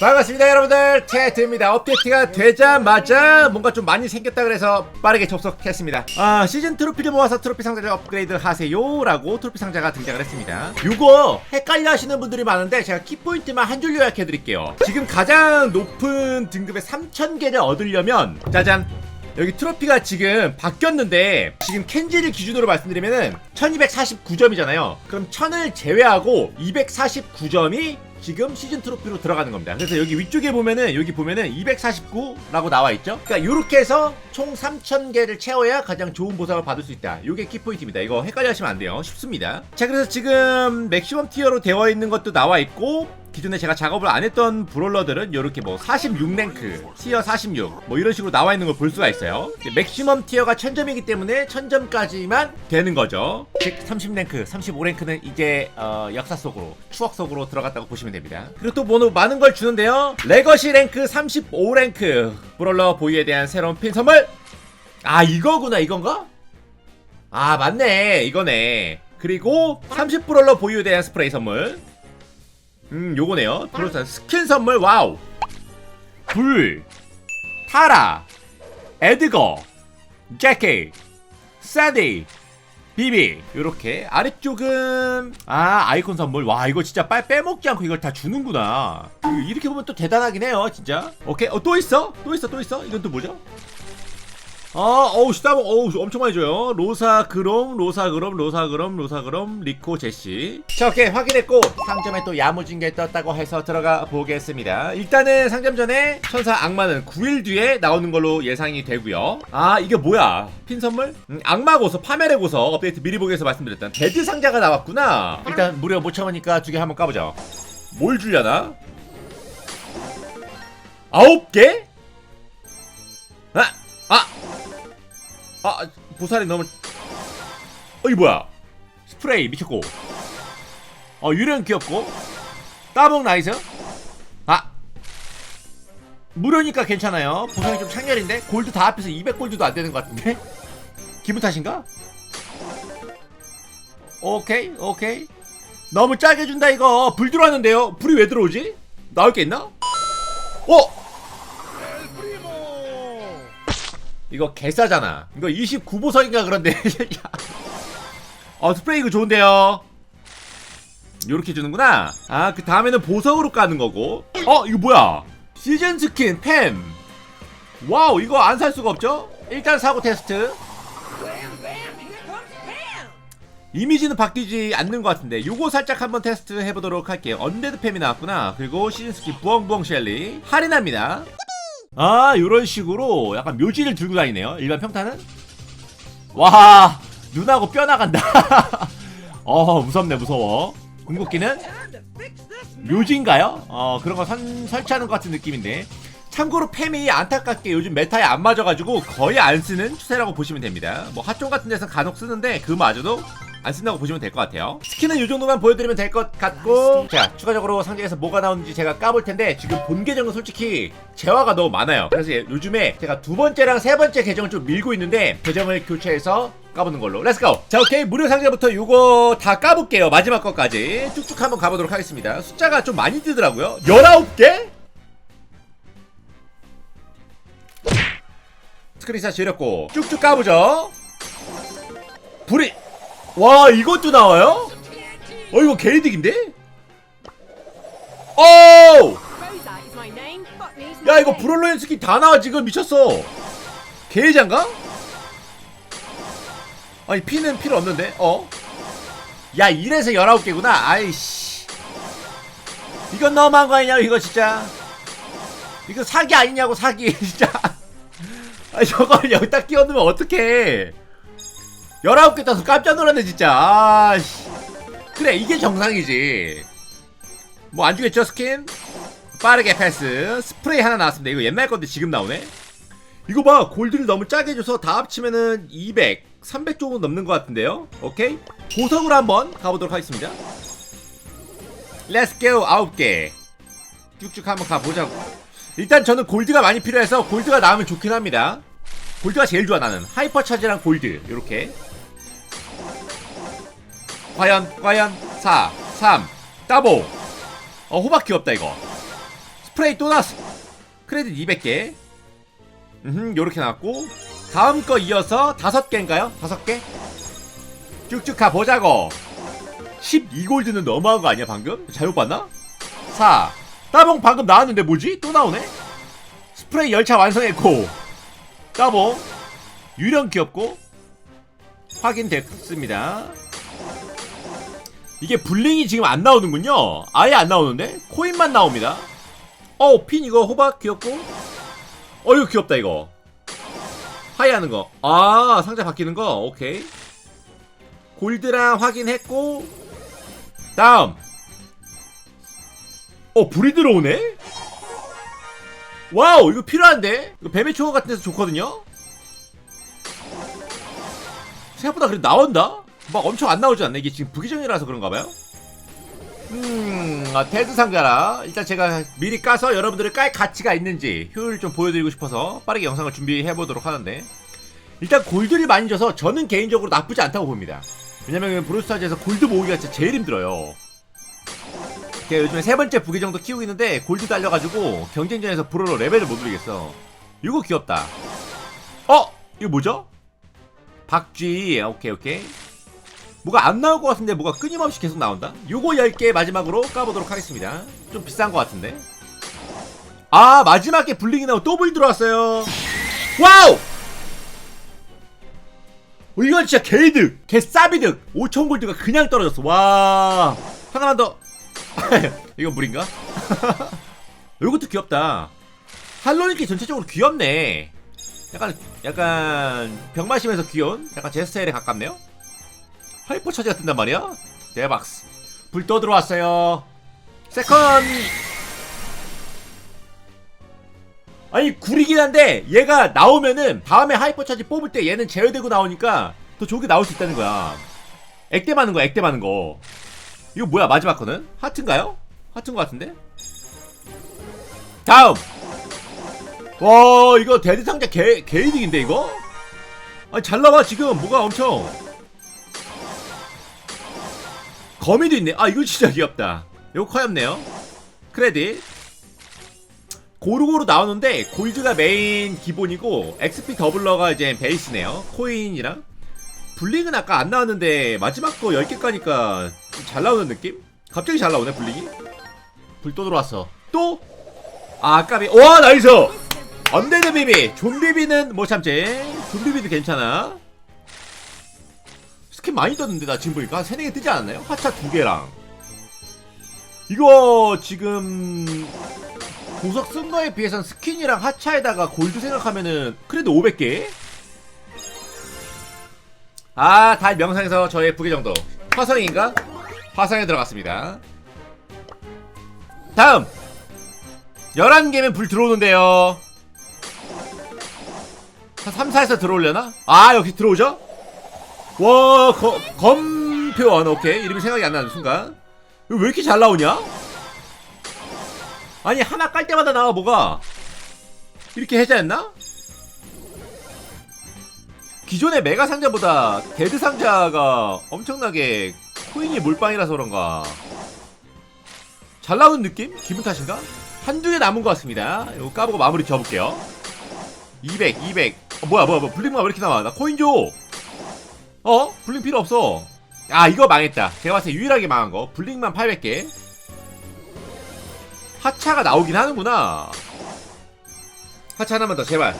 반갑습니다 여러분들. 테트입니다. 업데이트가 되자마자 뭔가 좀 많이 생겼다 그래서 빠르게 접속했습니다. 아 시즌 트로피를 모아서 트로피 상자를 업그레이드 하세요 라고 트로피 상자가 등장을 했습니다. 이거 헷갈려 하시는 분들이 많은데 제가 키포인트만 한 줄 요약해 드릴게요. 지금 가장 높은 등급의 3000개를 얻으려면 짜잔. 여기 트로피가 지금 바뀌었는데 지금 켄지를 기준으로 말씀드리면은 1249점이잖아요. 그럼 1000을 제외하고 249점이 지금 시즌 트로피로 들어가는 겁니다. 그래서 여기 위쪽에 보면은 여기 보면은 249라고 나와 있죠. 그러니까 이렇게 해서 총 3000개를 채워야 가장 좋은 보상을 받을 수 있다. 이게 키포인트입니다. 이거 헷갈려 하시면 안 돼요. 쉽습니다. 자, 그래서 지금 맥시멈 티어로 되어 있는 것도 나와 있고 기존에 제가 작업을 안 했던 브롤러들은 이렇게 뭐 46랭크, 티어 46, 뭐 이런 식으로 나와 있는 걸 볼 수가 있어요. 맥시멈 티어가 1000점이기 때문에 1000점까지만 되는 거죠. 즉 30랭크, 35랭크는 이제 어, 역사 속으로, 추억 속으로 들어갔다고 보시면 됩니다. 그리고 또 뭐 많은 걸 주는데요. 레거시 랭크 35랭크, 브롤러 보이에 대한 새로운 핀 선물. 아 이거구나 이건가? 아 맞네 이거네. 그리고 30 브롤러 보유에 대한 스프레이 선물. 음 요거네요. 브로스 스킨 선물 와우. 불 타라 에드거 제키 샌디 비비. 요렇게 아래쪽은 아 아이콘 선물. 와 이거 진짜 빨 빼먹지 않고 이걸 다 주는구나. 이렇게 보면 또 대단하긴 해요 진짜. 오케이 어 또 있어? 또 있어 또 있어? 이건 또 뭐죠 아, 어우, 시다봉, 어우, 엄청 많이 줘요. 로사 그롬, 로사 그롬, 로사 그롬, 로사 그롬, 리코 제시. 자, 오케이, 확인했고, 상점에 또 야무진 게 떴다고 해서 들어가 보겠습니다. 일단은 상점 전에 천사 악마는 9일 뒤에 나오는 걸로 예상이 되고요. 아, 이게 뭐야? 핀 선물? 음, 악마 고서, 파멸의 고서, 업데이트 미리 보기에서 말씀드렸던 데드 상자가 나왔구나. 일단 무려 못 참으니까 두 개 한번 까보자. 뭘 주려나? 아홉 개? 아, 아, 아 보살이 너무 어이 뭐야? 스프레이 미쳤고. 어 유령 귀엽고. 따봉 나이스. 아. 무료니까 괜찮아요. 보상이 좀 창렬인데 골드 다 합해서 200골드도 안 되는 것 같은데? 기분 탓인가? 오케이 오케이. 너무 짜게 준다 이거. 불 들어왔는데요. 불이 왜 들어오지? 나올 게 있나? 어 이거 개싸잖아. 이거 29보석인가 그런데. 어, 스프레이 이거 좋은데요. 요렇게 주는구나. 아, 그 다음에는 보석으로 까는 거고. 어, 이거 뭐야? 시즌 스킨, 팸. 와우, 이거 안 살 수가 없죠? 일단 사고 테스트. 이미지는 바뀌지 않는 것 같은데 요거 살짝 한번 테스트 해보도록 할게요 언데드 팸이 나왔구나 그리고 시즌 스킨 부엉부엉 셸리 할인합니다 아 요런 식으로 약간 묘지를 들고 다니네요. 일반 평타는? 와 눈하고 뼈 나간다. 어 무섭네 무서워. 궁극기는? 묘지인가요? 어 그런 거 선, 설치하는 것 같은 느낌인데. 참고로 팸이 안타깝게 요즘 메타에 안 맞아가지고 거의 안 쓰는 추세라고 보시면 됩니다. 뭐 핫종 같은 데서 간혹 쓰는데 그마저도 안 쓴다고 보시면 될 것 같아요. 스킨은 이 정도만 보여드리면 될 것 같고. 자 추가적으로 상자에서 뭐가 나오는지 제가 까볼 텐데 지금 본 계정은 솔직히 재화가 너무 많아요. 그래서 요즘에 제가 두 번째랑 세 번째 계정을 좀 밀고 있는데 계정을 교체해서 까보는 걸로. 렛츠고 자 오케이. 무료 상자부터 이거 다 까볼게요. 마지막 것까지. 쭉쭉 한번 가보도록 하겠습니다. 숫자가 좀 많이 뜨더라고요. 19개? 스크린샷 지렸고. 쭉쭉 까보죠. 불이 와 이것도 나와요? 어 이거 개이득인데? 오! 야 이거. 브롤로인 스킨 다 나와 지금 미쳤어 개이장가? 아니 피는 필요 없는데 어? 야 이래서 19개구나 아이씨 이건 너무한 거 아니냐 이거 진짜 이거 사기 아니냐고 사기 진짜 아니 저걸 여기다 끼워놓으면 어떡해 19개 떠서 깜짝 놀랐네 진짜. 아씨. 그래 이게 정상이지. 뭐 안 주겠죠 스킨? 빠르게 패스. 스프레이 하나 나왔습니다. 이거 옛날 건데 지금 나오네. 이거 봐 골드를 너무 짜게 줘서 다 합치면은 200 300 정도 넘는 것 같은데요? 오케이. 보석으로 한번 가보도록 하겠습니다. 렛츠고 9개. 쭉쭉 한번 가보자고. 일단 저는 골드가 많이 필요해서 골드가 나오면 좋긴 합니다. 골드가 제일 좋아 나는. 하이퍼 차지랑 골드 요렇게 과연 과연 4 3 따보 어 호박 귀엽다 이거 스프레이 또 나왔어 크레딧 200개 음 요렇게 나왔고 다음 거 이어서 다섯 개인가요? 다섯 개? 쭉쭉 가보자고 12골드는 너무한 거 아니야 방금? 잘못 봤나? 4 따봉 방금 나왔는데 뭐지? 또 나오네? 스프레이 열차 완성했고 따봉 유령 귀엽고 확인됐습니다 이게 블링이 지금 안 나오는군요 아예 안 나오는데? 코인만 나옵니다 어, 핀 이거 호박 귀엽고. 어, 이거 귀엽다 이거. 하이 하는 거. 아, 상자 바뀌는 거. 오케이. 골드랑 확인했고. 다음. 어, 불이 들어오네? 와우, 이거 필요한데? 이거 뱀의 초호 같은 데서 좋거든요? 생각보다 그래도 나온다? 막 엄청 안 나오지 않나? 이게 지금 부기정이라서 그런가 봐요? 음, 아, 테드 상자라. 일단 제가 미리 까서 여러분들이 깔 가치가 있는지 효율 좀 보여드리고 싶어서 빠르게 영상을 준비해 보도록 하는데 일단 골드를 많이 줘서 저는 개인적으로 나쁘지 않다고 봅니다. 왜냐면 브루스타즈에서 골드 모으기가 진짜 제일 힘들어요. 제가 요즘에 세 번째 부기 정도 키우고 있는데 골드 달려가지고 경쟁전에서 브로로 레벨을 못 올리겠어. 이거 귀엽다. 어? 이거 뭐죠? 박쥐. 오케이 오케이. 뭐가 안 나올 것 같은데 뭐가 끊임없이 계속 나온다? 요거 10개 마지막으로 까보도록 하겠습니다. 좀 비싼 것 같은데. 아, 마지막에 블링이 나오고 또불 들어왔어요. 와우! 어, 이건 진짜 개이득! 개싸비득! 5천 골드가 그냥 떨어졌어. 와. 하나만 더. 이건 물인가? 요것도 귀엽다. 할로윈키 전체적으로 귀엽네. 약간, 약간, 병 마시면서 귀여운? 약간 제 스타일에 가깝네요? 하이퍼 차지가 뜬단 말이야? 대박스. 불또 들어왔어요. 세컨. 아니 구리긴 한데 얘가 나오면은 다음에 하이퍼 차지 뽑을 때 얘는 제어되고 나오니까 더 좋게 나올 수 있다는 거야. 액땜 하는 거야, 액땜 하는 거. 이거 뭐야, 마지막 거는? 하트인가요? 하트인 것 같은데? 다음! 와, 이거 데드 상자 개, 개이득인데, 이거? 아니, 잘 나와, 지금. 뭐가 엄청. 거미도 있네. 아 이거 진짜 귀엽다. 이거 커엽네요. 크레딧. 고루고루 나오는데 골드가 메인 기본이고 XP 더블러가 이제 베이스네요. 코인이랑 블링은 아까 안 나왔는데 마지막 거 10개 까니까 좀잘 나오는 느낌? 갑자기 잘 나오네 블링이. 불 또 들어왔어. 또? 아 아까비. 와 나이스. 언데드 비비. 좀비비는 못 참지. 좀비비도 괜찮아. 스킨 많이 떴는데 나 지금 보니까 한 3, 4개 뜨지 않았나요? 하차 2개랑 이거 지금 보석 쓴 거에 비해서는 스킨이랑 하차에다가 골드 생각하면은 그래도 500개? 아, 달 명상에서 저의 부계 정도 화성인가? 화성에 들어갔습니다 다음 11개면 불 들어오는데요 한 3, 4에서 들어오려나? 아 역시 들어오죠? 와, 거, 검표원, 오케이. 이름이 생각이 안 나는 순간. 왜 이렇게 잘 나오냐? 아니, 하나 깔 때마다 나와, 뭐가. 이렇게 해자였나? 기존의 메가 상자보다 데드 상자가 엄청나게 코인이 몰빵이라서 그런가. 잘 나오는 느낌? 기분 탓인가? 한두 개 남은 것 같습니다. 이거 까보고 마무리 지어볼게요. 200, 200. 어, 뭐야, 뭐야, 뭐야. 블링만 왜 이렇게 나와? 나 코인 줘! 어? 블링 필요 없어. 아, 이거 망했다. 제가 봤을 때 유일하게 망한 거. 블링만 800개. 하차가 나오긴 하는구나. 하차 하나만 더, 제발.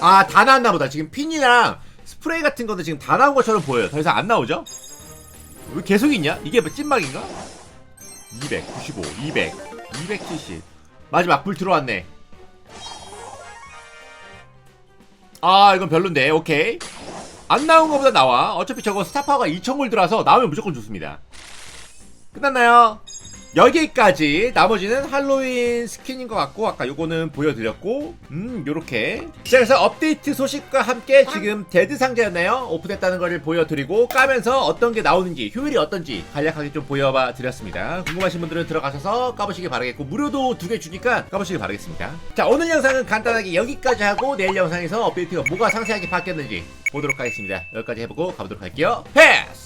아, 다 나왔나 보다. 지금 핀이랑 스프레이 같은 것도 지금 다 나온 것처럼 보여요. 더 이상 안 나오죠? 왜 계속 있냐? 이게 뭐 찐막인가? 200, 95, 200, 270. 마지막 불 들어왔네. 아, 이건 별론데. 오케이. 안 나온 것보다 나와. 어차피 저거 스타파워가 2,000골 들어와서 나오면 무조건 좋습니다. 끝났나요? 여기까지 나머지는 할로윈 스킨인 것 같고 아까 요거는 보여드렸고 음 요렇게. 자 그래서 업데이트 소식과 함께 지금 데드 상자였나요? 오픈했다는 것을 보여드리고 까면서 어떤 게 나오는지 효율이 어떤지 간략하게 좀 보여봐 드렸습니다. 궁금하신 분들은 들어가셔서 까보시기 바라겠고 무료도 두 개 주니까 까보시기 바라겠습니다. 자 오늘 영상은 간단하게 여기까지 하고 내일 영상에서 업데이트가 뭐가 상세하게 바뀌었는지 보도록 하겠습니다. 여기까지 해보고 가보도록 할게요. 패스